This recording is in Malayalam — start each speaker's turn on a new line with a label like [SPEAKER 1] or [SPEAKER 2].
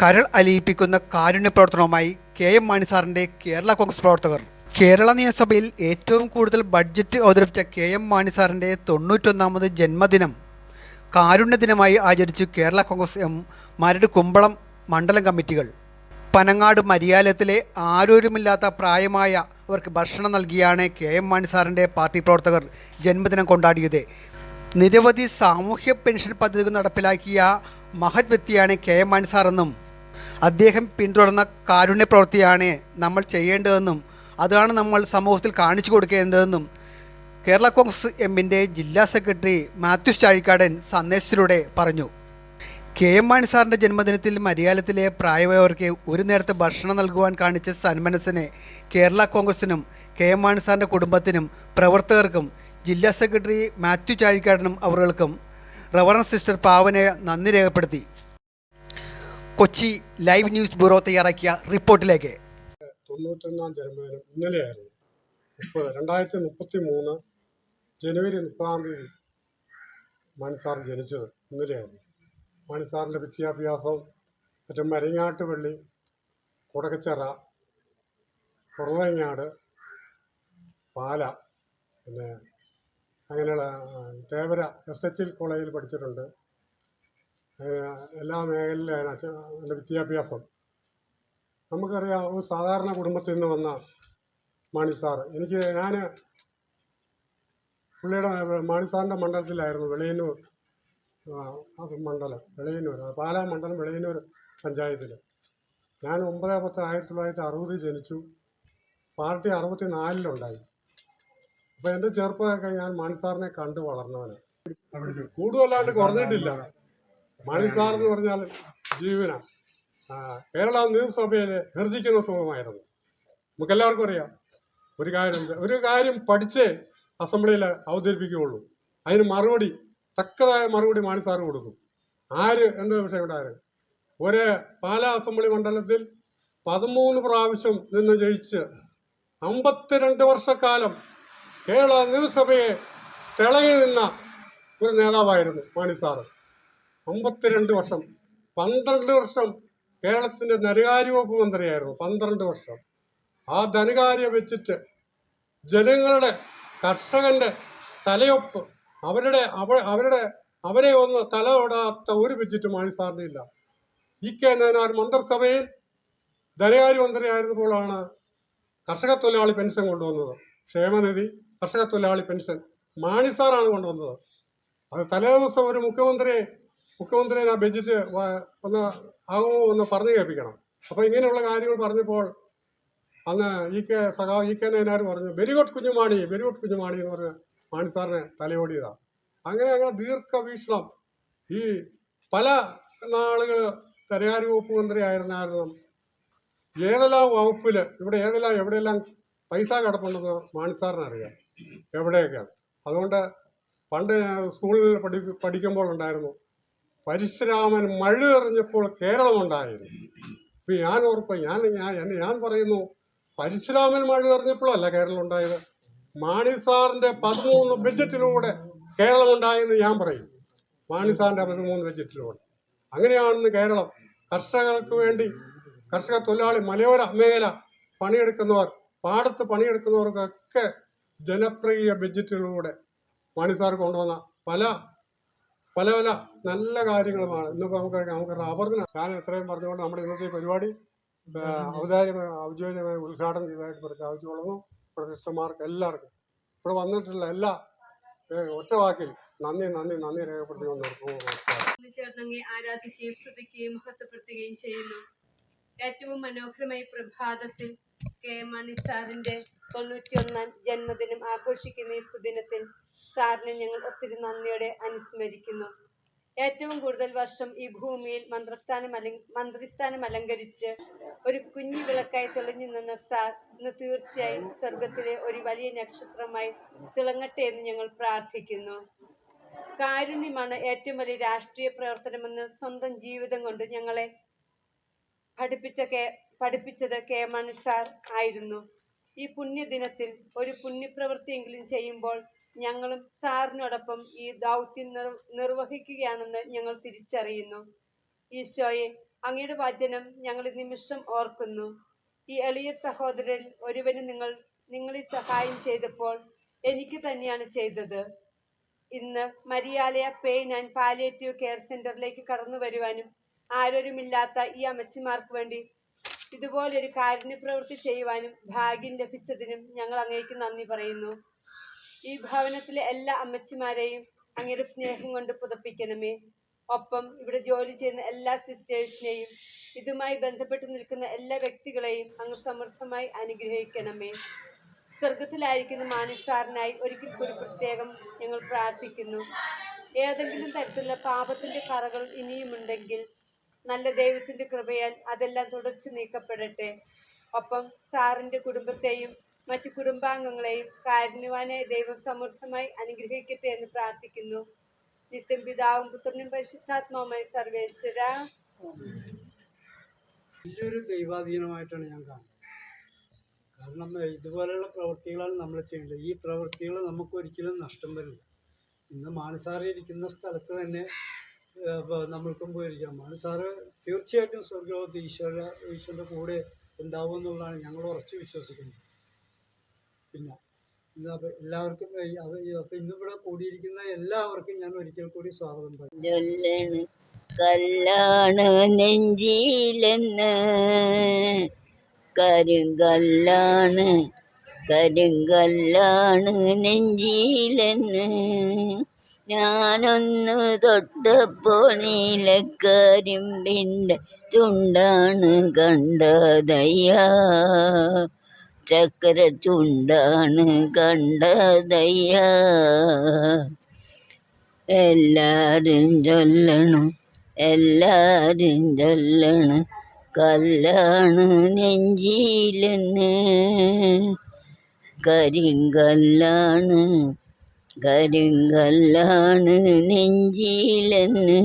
[SPEAKER 1] കരൾ അലിയിപ്പിക്കുന്ന കാരുണ്യ പ്രവർത്തനവുമായി കെ എം മാണി സാറിന്റെ കേരള കോൺഗ്രസ് പ്രവർത്തകർ. കേരള നിയമസഭയിൽ ഏറ്റവും കൂടുതൽ ബഡ്ജറ്റ് അവതരിപ്പിച്ച കെ എം മാണി സാറിന്റെ തൊണ്ണൂറ്റൊന്നാമത് ജന്മദിനം കാരുണ്യ ദിനമായി ആചരിച്ചു കേരള കോൺഗ്രസ് എം മരട് കുമ്പളം മണ്ഡലം കമ്മിറ്റികൾ. പനങ്ങാട് മരിയാലയത്തിലെ ആരോരുമില്ലാത്ത പ്രായമായ അവർക്ക് ഭക്ഷണം നൽകിയാണ് കെ എം മാണി സാറിന്റെ പാർട്ടി പ്രവർത്തകർ ജന്മദിനം കൊണ്ടാടിയത്. നിരവധി സാമൂഹ്യ പെൻഷൻ പദ്ധതികൾ നടപ്പിലാക്കിയ മഹത് വ്യക്തിയാണ് കെ എം മാണി സാറെന്നും അദ്ദേഹം പിന്തുടർന്ന കാരുണ്യ പ്രവൃത്തിയാണ് നമ്മൾ ചെയ്യേണ്ടതെന്നും അതാണ് നമ്മൾ സമൂഹത്തിൽ കാണിച്ചു കൊടുക്കേണ്ടതെന്നും കേരള കോൺഗ്രസ് എമ്മിന്റെ ജില്ലാ സെക്രട്ടറി മാത്യുസ് ചാഴിക്കാടൻ സന്ദേശത്തിലൂടെ പറഞ്ഞു. കെ എം മാണി സാറിന്റെ ജന്മദിനത്തിൽ മലയാളത്തിലെ പ്രായമായവർക്ക് ഒരു നേരത്തെ ഭക്ഷണം നൽകുവാൻ കാണിച്ച സന്മനസ്സിന് കേരള കോൺഗ്രസിനും കെ എം മാണി സാറിന്റെ കുടുംബത്തിനും പ്രവർത്തകർക്കും ജില്ലാ സെക്രട്ടറി മാത്യു ചാഴിക്കാടനും അവർക്കും റവറൻസ് സിസ്റ്റർ പാവനെ നന്ദി രേഖപ്പെടുത്തി. കൊച്ചി ലൈവ് ന്യൂസ് ബ്യൂറോ തയ്യാറാക്കിയ റിപ്പോർട്ടിലേക്ക്.
[SPEAKER 2] തൊണ്ണൂറ്റൊന്നാം ജന്മദിനം ഇന്നലെയായിരുന്നു. മുപ്പത് രണ്ടായിരത്തി മുപ്പത്തി മൂന്ന് ജനുവരി മുപ്പതാം തീയതി മണിസാർ ജനിച്ചത് ഇന്നലെയായിരുന്നു. മണിസാറിന്റെ വിദ്യാഭ്യാസം മറ്റും മരങ്ങാട്ടുപള്ളി പള്ളി കുടക്കച്ചിറ കുറവങ്ങാട് പാല പിന്നെ അങ്ങനെയുള്ള തേവര എസ് എച്ച് എൽ കോളേജിൽ പഠിച്ചിട്ടുണ്ട്. എല്ലാ മേഖലയിലാണ് അച്ഛൻ എന്റെ വിദ്യാഭ്യാസം. നമുക്കറിയാം ഒരു സാധാരണ കുടുംബത്തിൽ നിന്ന് വന്ന മാണി സാർ എനിക്ക് ഞാൻ പുള്ളിയുടെ മാണി സാറിന്റെ മണ്ഡലത്തിലായിരുന്നു വെളിയന്നൂർ മണ്ഡലം വെളിയന്നൂർ പാലാ മണ്ഡലം വെളിയന്നൂർ പഞ്ചായത്തിൽ ഞാൻ ഒമ്പത് പത്ത് ആയിരത്തി തൊള്ളായിരത്തി അറുപതിൽ ജനിച്ചു. പാർട്ടി അറുപത്തി നാലിലുണ്ടായി അപ്പോൾ എന്റെ ചെറുപ്പമൊക്കെ ഞാൻ മാണി സാറിനെ കണ്ടു വളർന്നവനാണ് കൂടുതലാണ്ട് കുറഞ്ഞിട്ടില്ല. മാണി സാർ എന്ന് പറഞ്ഞാൽ ജീവനാണ് കേരള നിയമസഭയിലെ ഗർജിക്കുന്ന സുഖമായിരുന്നു നമുക്കെല്ലാവർക്കും അറിയാം. ഒരു കാര്യം ഒരു കാര്യം പഠിച്ചേ അസംബ്ലിയിൽ അവതരിപ്പിക്കുകയുള്ളൂ. അതിന് മറുപടി തക്കതായ മറുപടി മാണി സാർ കൊടുക്കും. ആര് എന്ത് വിഷയം ഉണ്ടായത് ഒരു പാലാ അസംബ്ലി മണ്ഡലത്തിൽ പതിമൂന്ന് പ്രാവശ്യം നിന്ന് ജയിച്ച് അമ്പത്തിരണ്ട് വർഷക്കാലം കേരള നിയമസഭയെ തിളങ്ങി നിന്ന ഒരു നേതാവായിരുന്നു മാണി അമ്പത്തിരണ്ട് വർഷം. പന്ത്രണ്ട് വർഷം കേരളത്തിന്റെ ധനകാര്യ വകുപ്പ് മന്ത്രിയായിരുന്നു. പന്ത്രണ്ട് വർഷം. ആ ധനകാര്യം വെച്ചിട്ട് ജനങ്ങളുടെ കർഷകന്റെ തലയൊപ്പ് അവരുടെ അവ അവരുടെ അവരെ ഒന്ന് തല ഓടാത്ത ഒരു ബജറ്റ് മാണി സാറിന് ഇല്ല. ഇ കെ നയനാർ മന്ത്രിസഭയിൽ ധനകാര്യ മന്ത്രിയായിരുന്നപ്പോഴാണ് കർഷക തൊഴിലാളി പെൻഷൻ കൊണ്ടുവന്നത്. ക്ഷേമനിധി കർഷക തൊഴിലാളി പെൻഷൻ മാണി സാറാണ് കൊണ്ടുവന്നത്. അത് തലേ ദിവസം ഒരു മുഖ്യമന്ത്രിയെ മുഖ്യമന്ത്രിയെ ആ ബഡ്ജറ്റ് വ- ഒന്ന് ആകുമോ ഒന്ന് പറഞ്ഞു കേൾപ്പിക്കണം. അപ്പൊ ഇങ്ങനെയുള്ള കാര്യങ്ങൾ പറഞ്ഞപ്പോൾ അന്ന് ഇ കെ സഖാവ് ഇ കെ നയനാർ പറഞ്ഞു very good Kunjumani very good Kunjumani എന്ന് പറഞ്ഞ് മാണി സാറിനെ തലയോടിയതാ. അങ്ങനെ അങ്ങനെ ദീർഘവീക്ഷണം. ഈ പല നാളുകൾ ധനകാര്യ വകുപ്പ് മന്ത്രി ആയിരുന്നായിരുന്നു. ഏതെല്ലാം വകുപ്പിൽ ഇവിടെ ഏതെല്ലാം എവിടെയെല്ലാം പൈസ കിടപ്പുണ്ടെന്ന് മാണി സാറിന് അറിയാം. എവിടെയൊക്കെയാണ് അതുകൊണ്ട് പണ്ട് സ്കൂളിൽ പഠി പഠിക്കുമ്പോൾ ഉണ്ടായിരുന്നു പരശുരാമൻ മഴ എറിഞ്ഞപ്പോൾ കേരളം ഉണ്ടായിരുന്നു ഇപ്പൊ ഞാൻ ഓർപ്പ് ഞാൻ ഞാൻ ഞാൻ പറയുന്നു പരശുരാമൻ മഴ എറിഞ്ഞപ്പോഴല്ല കേരളം ഉണ്ടായത് മാണി സാറിന്റെ പതിമൂന്ന് ബഡ്ജറ്റിലൂടെ കേരളം ഉണ്ടായെന്ന് ഞാൻ പറയും. മാണി സാറിന്റെ പതിമൂന്ന് ബഡ്ജറ്റിലൂടെ. അങ്ങനെയാണെന്ന് കേരളം. കർഷകർക്ക് വേണ്ടി കർഷക തൊഴിലാളി മലയോര മേഖല പണിയെടുക്കുന്നവർ പാടത്ത് പണിയെടുക്കുന്നവർക്കൊക്കെ ജനപ്രിയ ബഡ്ജറ്റിലൂടെ മാണി സാർ കൊണ്ടുവന്ന പല പല പല നല്ല കാര്യങ്ങളുമാണ്. ഇന്നിപ്പോൾ നമുക്ക് നമുക്ക് റബ്ബറിന് ഞാൻ എത്രയും പറഞ്ഞുകൊണ്ട് നമ്മുടെ ഇന്നത്തെ പരിപാടി ഔദാര്യമായി ഔദ്യോഗികമായി ഉദ്ഘാടനം ചെയ്തതായിട്ട് പ്രഖ്യാപിച്ചുകൊള്ളുന്നു. പ്രതിഷ്ഠമാർക്ക് എല്ലാവർക്കും. ഇവിടെ വന്നിട്ടുള്ള എല്ലാ ഒറ്റ വാക്കിൽ നന്ദി നന്ദി നന്ദി രേഖപ്പെടുത്തിക്കൊണ്ട് നിർത്തുന്നു നമസ്കാരം.
[SPEAKER 3] ഒന്ന് ചേർന്ന് അങ്ങേ ആരാധിക്കുകയും സ്തുതിക്കുകയും മഹത്വപ്പെടുത്തുകയും ചെയ്യുന്നു. ഏറ്റവും മനോഹരമായ പ്രഭാതത്തിൽ കെ. മാണി സാറിന്റെ തൊണ്ണൂറ്റിയൊന്നാം ജന്മദിനം ആഘോഷിക്കുന്ന ഈ സുദിനത്തിൽ സാറിനെ ഞങ്ങൾ ഒത്തിരി നന്ദിയോടെ അനുസ്മരിക്കുന്നു. ഏറ്റവും കൂടുതൽ വർഷം ഈ ഭൂമിയിൽ മന്ത്രസ്ഥാനം അല മന്ത്രിസ്ഥാനം അലങ്കരിച്ച് ഒരു കുഞ്ഞു വിളക്കായി തെളിഞ്ഞു നിന്ന സാർ ഇന്ന് തീർച്ചയായും സ്വർഗത്തിലെ ഒരു വലിയ നക്ഷത്രമായി തിളങ്ങട്ടെ എന്ന് ഞങ്ങൾ പ്രാർത്ഥിക്കുന്നു. കാരുണ്യമാണ് ഏറ്റവും വലിയ രാഷ്ട്രീയ പ്രവർത്തനമെന്ന് സ്വന്തം ജീവിതം കൊണ്ട് ഞങ്ങളെ പഠിപ്പിച്ച കെ പഠിപ്പിച്ചത് കെ മണി സാർ ആയിരുന്നു. ഈ പുണ്യദിനത്തിൽ ഒരു പുണ്യപ്രവൃത്തിയെങ്കിലും ചെയ്യുമ്പോൾ ഞങ്ങളും സാറിനോടൊപ്പം ഈ ദൗത്യം നിർ നിർവഹിക്കുകയാണെന്ന് ഞങ്ങൾ തിരിച്ചറിയുന്നു. ഈശോയെ അങ്ങയുടെ വചനം ഞങ്ങൾ നിമിഷം ഓർക്കുന്നു. ഈ എളിയ സഹോദരൻ ഒരുവന് നിങ്ങൾ നിങ്ങളെ സഹായം ചെയ്തപ്പോൾ എനിക്ക് തന്നെയാണ് ചെയ്തത്. ഇന്ന് Marialaya pain and palliative care സെന്ററിലേക്ക് കടന്നു വരുവാനും ആരോരുമില്ലാത്ത ഈ അമ്മച്ചിമാർക്ക് വേണ്ടി ഇതുപോലൊരു കാരുണ്യ പ്രവൃത്തി ചെയ്യുവാനും ഭാഗ്യം ലഭിച്ചതിനും ഞങ്ങൾ അങ്ങേക്ക് നന്ദി പറയുന്നു. ഈ ഭവനത്തിലെ എല്ലാ അമ്മച്ചിമാരെയും അങ്ങയുടെ സ്നേഹം കൊണ്ട് പുതപ്പിക്കണമേ. ഒപ്പം ഇവിടെ ജോലി ചെയ്യുന്ന എല്ലാ സിസ്റ്റേഴ്സിനെയും ഇതുമായി ബന്ധപ്പെട്ട് നിൽക്കുന്ന എല്ലാ വ്യക്തികളെയും അങ്ങ് സമൃദ്ധമായി അനുഗ്രഹിക്കണമേ. സ്വർഗത്തിലായിരിക്കുന്ന മാനസാറിനായി ഒരിക്കൽ കൂടി പ്രത്യേകം ഞങ്ങൾ പ്രാർത്ഥിക്കുന്നു. ഏതെങ്കിലും തരത്തിലുള്ള പാപത്തിന്റെ കറകൾ ഇനിയുമുണ്ടെങ്കിൽ നല്ല ദൈവത്തിന്റെ കൃപയാൽ അതെല്ലാം തുടച്ചു നീക്കപ്പെടട്ടെ. ഒപ്പം സാറിന്റെ കുടുംബത്തെയും മറ്റു കുടുംബാംഗങ്ങളെയും കാരുണ്യവാനെ ദൈവം സമൃദ്ധമായി അനുഗ്രഹിക്കട്ടെ എന്ന് പ്രാർത്ഥിക്കുന്നു. നിത്യം പിതാവും പുത്രനും പരിശുദ്ധാത്മാവുമായി സർവേശ്വര.
[SPEAKER 4] വലിയൊരു ദൈവാധീനമായിട്ടാണ് ഞാൻ കാണുന്നത്. കാരണം ഇതുപോലെയുള്ള പ്രവൃത്തികളാണ് നമ്മൾ ചെയ്യേണ്ടത്. ഈ പ്രവൃത്തികൾ നമുക്ക് ഒരിക്കലും നഷ്ടം വരില്ല. ഇന്ന് മാനസാറി ഇരിക്കുന്ന സ്ഥലത്ത് തന്നെ നമ്മൾക്കും പോയിരിക്കാം. മാനസാറ് തീർച്ചയായിട്ടും സ്വർഗലോകത്ത് ഈശ്വര ഈശ്വരന്റെ കൂടെ ഉണ്ടാവും എന്നുള്ളതാണ് ഞങ്ങൾ ഉറച്ചു വിശ്വസിക്കുന്നത്. പിന്നെ എല്ലാവർക്കും അപ്പൊ ഇന്നിവിടെ കൂടിയിരിക്കുന്ന എല്ലാവർക്കും ഞാൻ ഒരിക്കൽ കൂടി സ്വാഗതം
[SPEAKER 5] ചൊല്ലണ് കല്ലാണ് നെഞ്ചിയിലെന്ന് കരുങ്കല്ലാണ് കരിങ്കല്ലാണ് നെഞ്ചിയിലെന്ന് ഞാനൊന്ന് തൊട്ടപ്പോൾ നീലക്കരിമ്പിന്റെ തുണ്ടാണ് കണ്ടതയ്യ. ചക്കര ചുണ്ടാണ് കണ്ടതയ്യ. എല്ലാരും ചൊല്ലണം എല്ലാരും ചൊല്ലണം കല്ലാണ് നെഞ്ചിയിലെന്ന് കരിങ്കല്ലാണ് കരിങ്കല്ലാണ് നെഞ്ചിലെന്ന്.